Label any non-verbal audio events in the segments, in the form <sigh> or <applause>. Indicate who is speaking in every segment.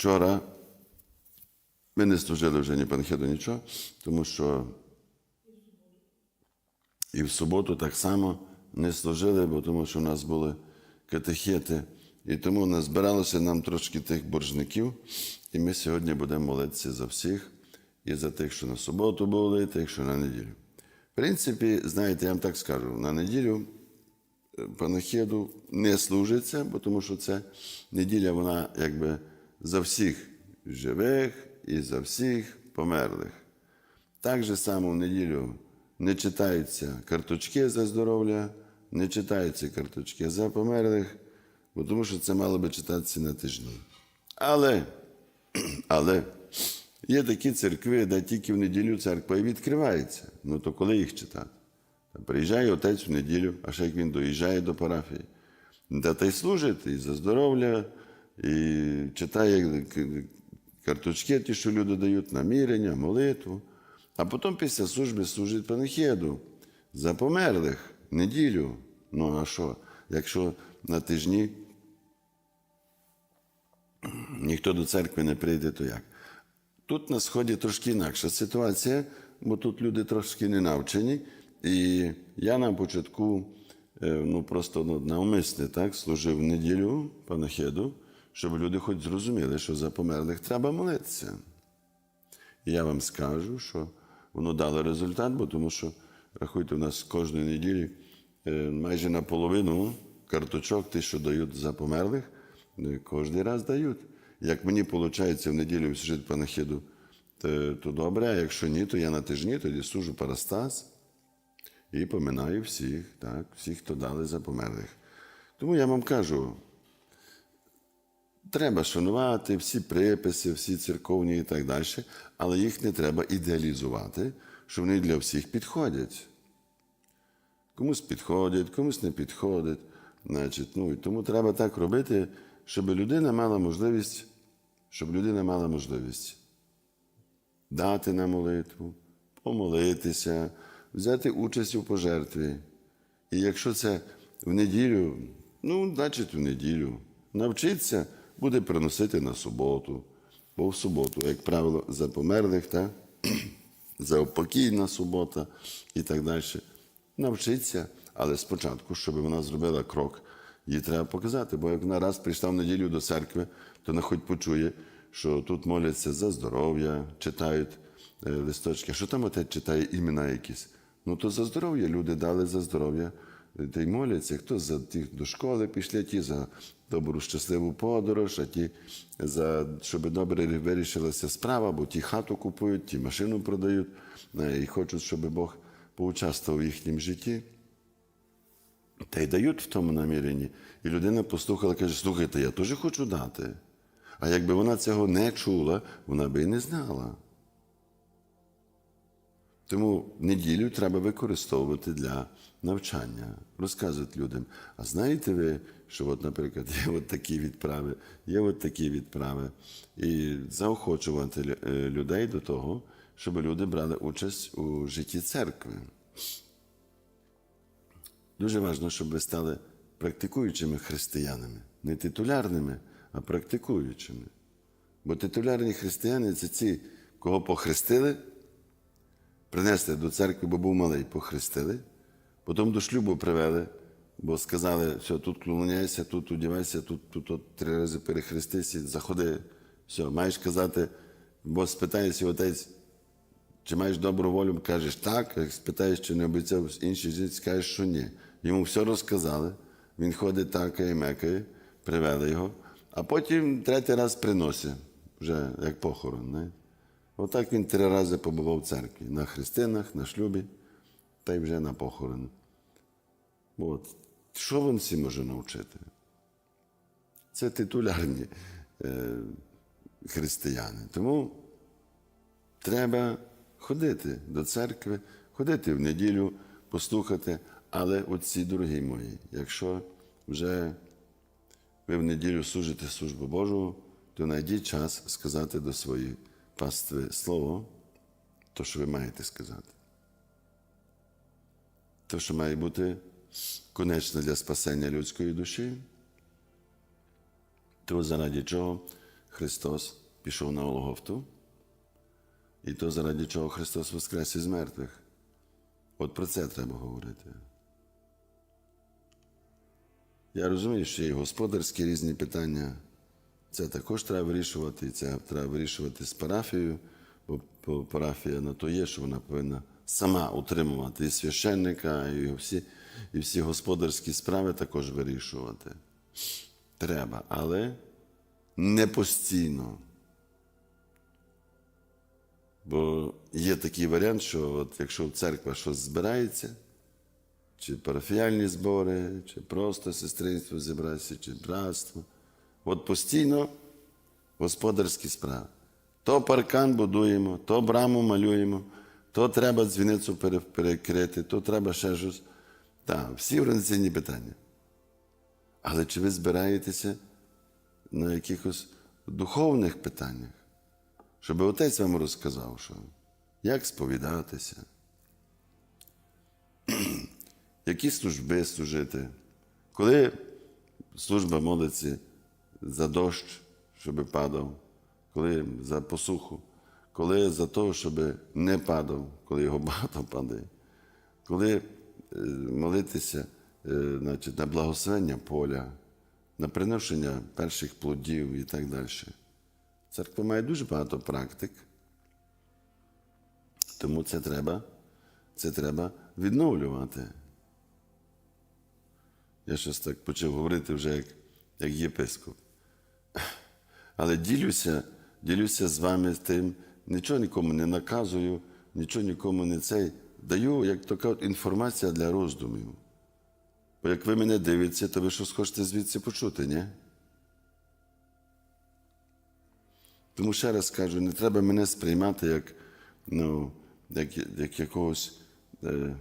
Speaker 1: Вчора ми не служили вже ні панхеду, нічого, тому що і в суботу так само не служили, бо тому що в нас були катехети. І тому не збиралося нам трошки тих боржників. І ми сьогодні будемо молитися за всіх і за тих, що на суботу були, і тих, що на неділю. В принципі, знаєте, я вам так скажу, на неділю е, панахиду не служиться, бо тому що це неділя, вона якби за всіх живих і за всіх померлих. Так же само в неділю не читаються карточки за здоров'я, не читаються карточки за померлих, бо тому що це мало би читатися на тижні. Але, <clears throat> але є такі церкви, де тільки в неділю церква і відкривається. Ну то коли їх читати? Та Приїжджає отець в неділю, а ще як він доїжджає до парафії. Та й служить і за здоров'я, і читає карточки, ті, що люди дають, намірення, молитву. А потім після служби служить панахиду за померлих неділю. Ну а що? Якщо на тижні ніхто до церкви не прийде, то як? Тут на сході трошки інакша ситуація, бо тут люди трошки не навчені. І я на початку е, ну, просто ну, навмисне так, служив неділю панахиду, щоб люди хоч зрозуміли, що за померлих треба молитися. І я вам скажу, що воно дало результат, бо тому що, рахуйте, у нас кожної неділі е, майже наполовину карточок, ті, що дають за померлих, е, кожен раз дають. Як мені виходить в неділю служити панахиду, то, то добре, а якщо ні, то я на тижні тоді служу парастас і поминаю всіх, так, всіх, хто дали за померлих. Тому я вам кажу, Треба шанувати всі приписи, всі церковні і так далі, але їх не треба ідеалізувати, що вони для всіх підходять. Комусь підходять, комусь не підходять. Значить, ну, тому треба так робити, щоб людина мала можливість, щоб людина мала можливість дати на молитву, помолитися, взяти участь у пожертві. І якщо це в неділю, ну, значить, в неділю. Навчиться буде приносити на суботу. Бо в суботу, як правило, за померлих, та? <clears throat> за покійна субота і так далі. Навчиться, але спочатку, щоб вона зробила крок, їй треба показати. Бо як вона раз прийшла в неділю до церкви, то вона хоч почує, що тут моляться за здоров'я, читають е, листочки. Що там отець читає імена якісь? Ну то за здоров'я люди дали за здоров'я. Та й моляться, хто за тих до школи пішли, ті за добру щасливу подорож, а ті за щоб добре вирішилася справа, бо ті хату купують, ті машину продають е, і хочуть, щоб Бог поучаствував в їхньому житті. Та й дають в тому наміренні. І людина послухала, каже: слухайте, я теж хочу дати. А якби вона цього не чула, вона би і не знала. Тому неділю треба використовувати для навчання, розказувати людям. А знаєте ви, що, от, наприклад, є от такі відправи, є от такі відправи, і заохочувати е, людей до того, щоб люди брали участь у житті церкви. Дуже важливо, щоб ви стали практикуючими християнами, не титулярними, а практикуючими. Бо титулярні християни це ті, кого похрестили, принесли до церкви, бо був малий, похрестили, потім до шлюбу привели, бо сказали, все, тут клоняйся, тут одівайся, тут, тут, тут три рази перехрестися, заходи, все, маєш казати, бо спитається отець, чи маєш добру волю, кажеш так, як спитаєш, чи не обіцяв іншій житті, скажеш, що ні. Йому все розказали, він ходить такає, мекає, привели його, а потім третій раз приносить, вже як похорон. Не? Отак він три рази побував в церкві, на хрестинах, на шлюбі, та й вже на похорон. От. Що він всі може навчити? Це титулярні е, християни. Тому треба ходити до церкви, ходити в неділю, послухати. Але оці, дорогі мої, якщо вже ви в неділю служите службу Божу, то знайдіть час сказати до своєї пастви слово, то, що ви маєте сказати. То, що має бути конечне для спасення людської душі, то заради чого Христос пішов на Голгофту, і то заради чого Христос воскрес із мертвих. От про це треба говорити. Я розумію, що є господарські різні питання. Це також треба вирішувати, і це треба вирішувати з парафією, бо парафія на то є, що вона повинна сама утримувати і священника, і всі, і всі господарські справи також вирішувати. Треба, але не постійно. Бо є такий варіант, що от якщо церква щось збирається, чи парафіальні збори, чи просто сестринство зібратися, чи братство. От постійно господарські справи. То паркан будуємо, то браму малюємо, то треба дзвіницю перекрити, то треба ще щось. Так, всі організаційні питання. Але чи ви збираєтеся на якихось духовних питаннях? Щоб отець вам розказав, що як сповідатися, <clears throat> які служби служити, коли служба молиться за дощ, щоб падав, коли за посуху, коли за те, щоб не падав, коли його <laughs> багато падає, коли молитися е, значить, на благословення поля, на приношення перших плодів і так далі. Церква має дуже багато практик, тому це треба, це треба відновлювати. Я щось так почав говорити вже як, як єпископ. Але ділюся, ділюся з вами тим, нічого нікому не наказую, нічого нікому не цей. Даю, як така от інформація для роздумів. Бо як ви мене дивитеся, то ви щось хочете звідси почути, ні? Тому ще раз кажу, не треба мене сприймати як, ну, як, як якогось е,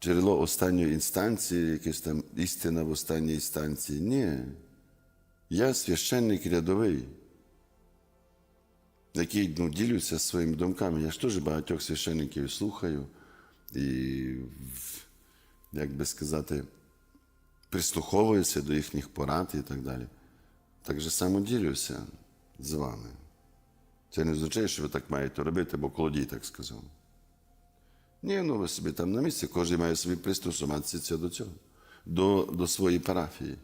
Speaker 1: джерело останньої інстанції, якась там істина в останній інстанції. Ні. Я священник рядовий, який ну, ділюся своїми думками. Я ж теж багатьох священників слухаю і, як би сказати, прислуховуюся до їхніх порад і так далі. Так же само ділюся з вами. Це не означає, що ви так маєте робити, бо колодій так сказав. Ні, ну ви собі там на місці, кожен має собі пристосуватися до цього, до, до своєї парафії.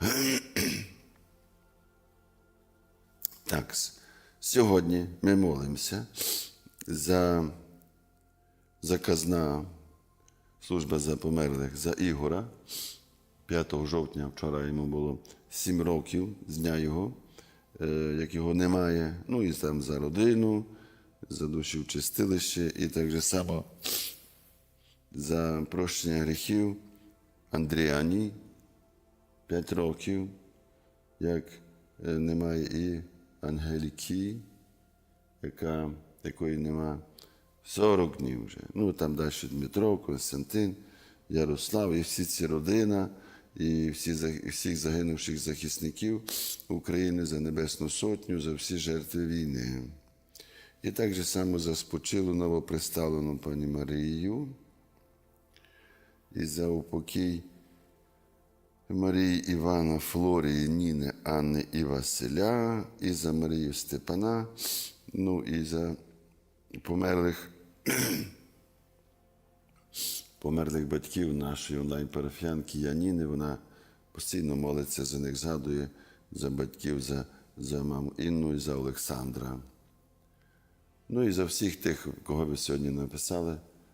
Speaker 1: <clears throat> Так, сьогодні ми молимося за заказна служба за померлих за Ігора. 5 жовтня вчора йому було 7 років з дня його, е, як його немає. Ну і там за родину, за душі в чистилище, і так же само за прощення гріхів Андріані 5 років, як е, немає і Ангеліки, яка, якої нема 40 днів вже. Ну там далі Дмитро, Константин, Ярослав, і всі ці родина, і всі, всіх загинувших захисників України за Небесну Сотню, за всі жертви війни. І так же само за спочилу новоприставлену пані Марію, і за упокій Марії Івана, Флорії, Ніни, Анни і Василя, і за Марію Степана, ну і за померлих, <clears throat> померлих батьків нашої онлайн-парафіянки Яніни. Вона постійно молиться за них, згадує за батьків, за, за маму Інну і за Олександра. Ну і за всіх тих, кого ви сьогодні написали.